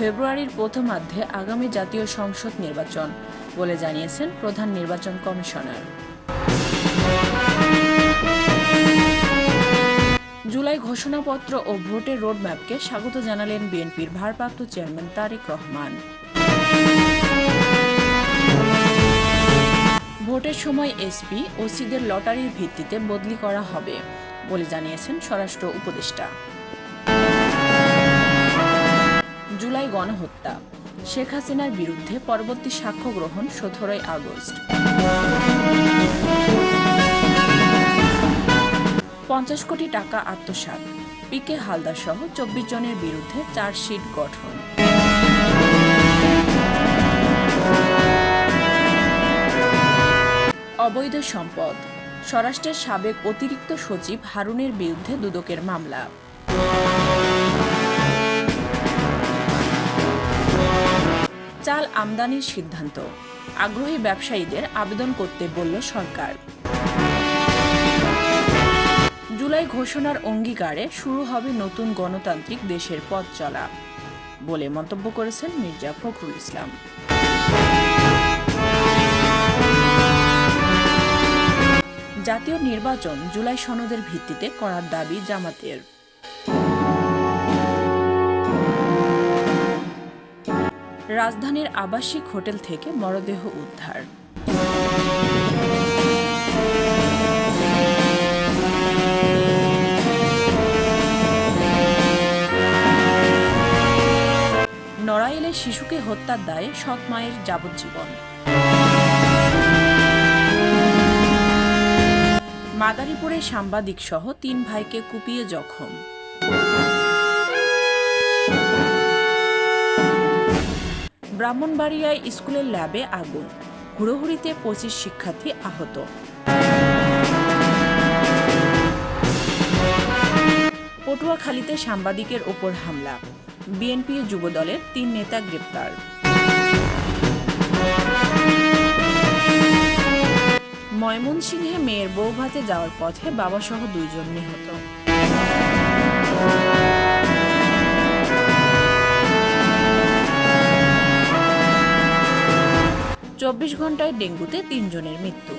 ফেব্রুয়ারির প্রথমার্ধে আগামী জাতীয় সংসদ নির্বাচন বলে জানিয়েছেন প্রধান নির্বাচন কমিশনার। জুলাই ঘোষণাপত্র ও ভোটের রোডম্যাপকে স্বাগত জানালেন বিএনপির ভারপ্রাপ্ত চেয়ারম্যান তারেক রহমান। ভোটের সময় এসপি ওসিদের লটারির ভিত্তিতে বদলি করা হবে বলে জানিয়েছেন স্বরাষ্ট্র উপদেষ্টা। গণহত্যা। শেখ হাসিনার বিরুদ্ধে পরবর্তী সাক্ষ্য গ্রহণ সতেরোই আগস্ট। পঞ্চাশ কোটি টাকা আত্মসাৎ। পিকে হালদার সহ চব্বিশ জনের বিরুদ্ধে চার্জশিট গঠন। অবৈধ সম্পদ। স্বরাষ্ট্রের সাবেক অতিরিক্ত সচিব হারুনের বিরুদ্ধে দুদকের মামলা। চাল আমদানির সিদ্ধান্ত। আগ্রহী ব্যবসায়ীদের আবেদন করতে বলল সরকার। জুলাই ঘোষণার অঙ্গীকারে শুরু হবে নতুন গণতান্ত্রিক দেশের পথ চলা বলে মন্তব্য করেছেন মির্জা ফখরুল ইসলাম। জাতীয় নির্বাচন জুলাই সনদের ভিত্তিতে করার দাবি জামাতের। রাজধানীর আবাসিক হোটেল থেকে মরদেহ উদ্ধার। নড়াইলে শিশুকে হত্যার দায়ে সৎ মায়ের যাবজ্জীবন। মাদারীপুরে সাংবাদিক সহ তিন ভাইকে কুপিয়ে জখম। ব্রাহ্মণবাড়িয়ায় স্কুলের ল্যাবে আগুন। হুড়োহুড়িতে পঁচিশ শিক্ষার্থী আহত। পটুয়াখালীতে সাংবাদিকের ওপর হামলা। বিএনপি যুবদলের তিন নেতা গ্রেপ্তার। ময়মনসিংহে মেয়ের বৌভাতে যাওয়ার পথে বাবাসহ দুইজন নিহত। চব্বিশ ঘন্টায় ডেঙ্গুতে তিনজনের মৃত্যু।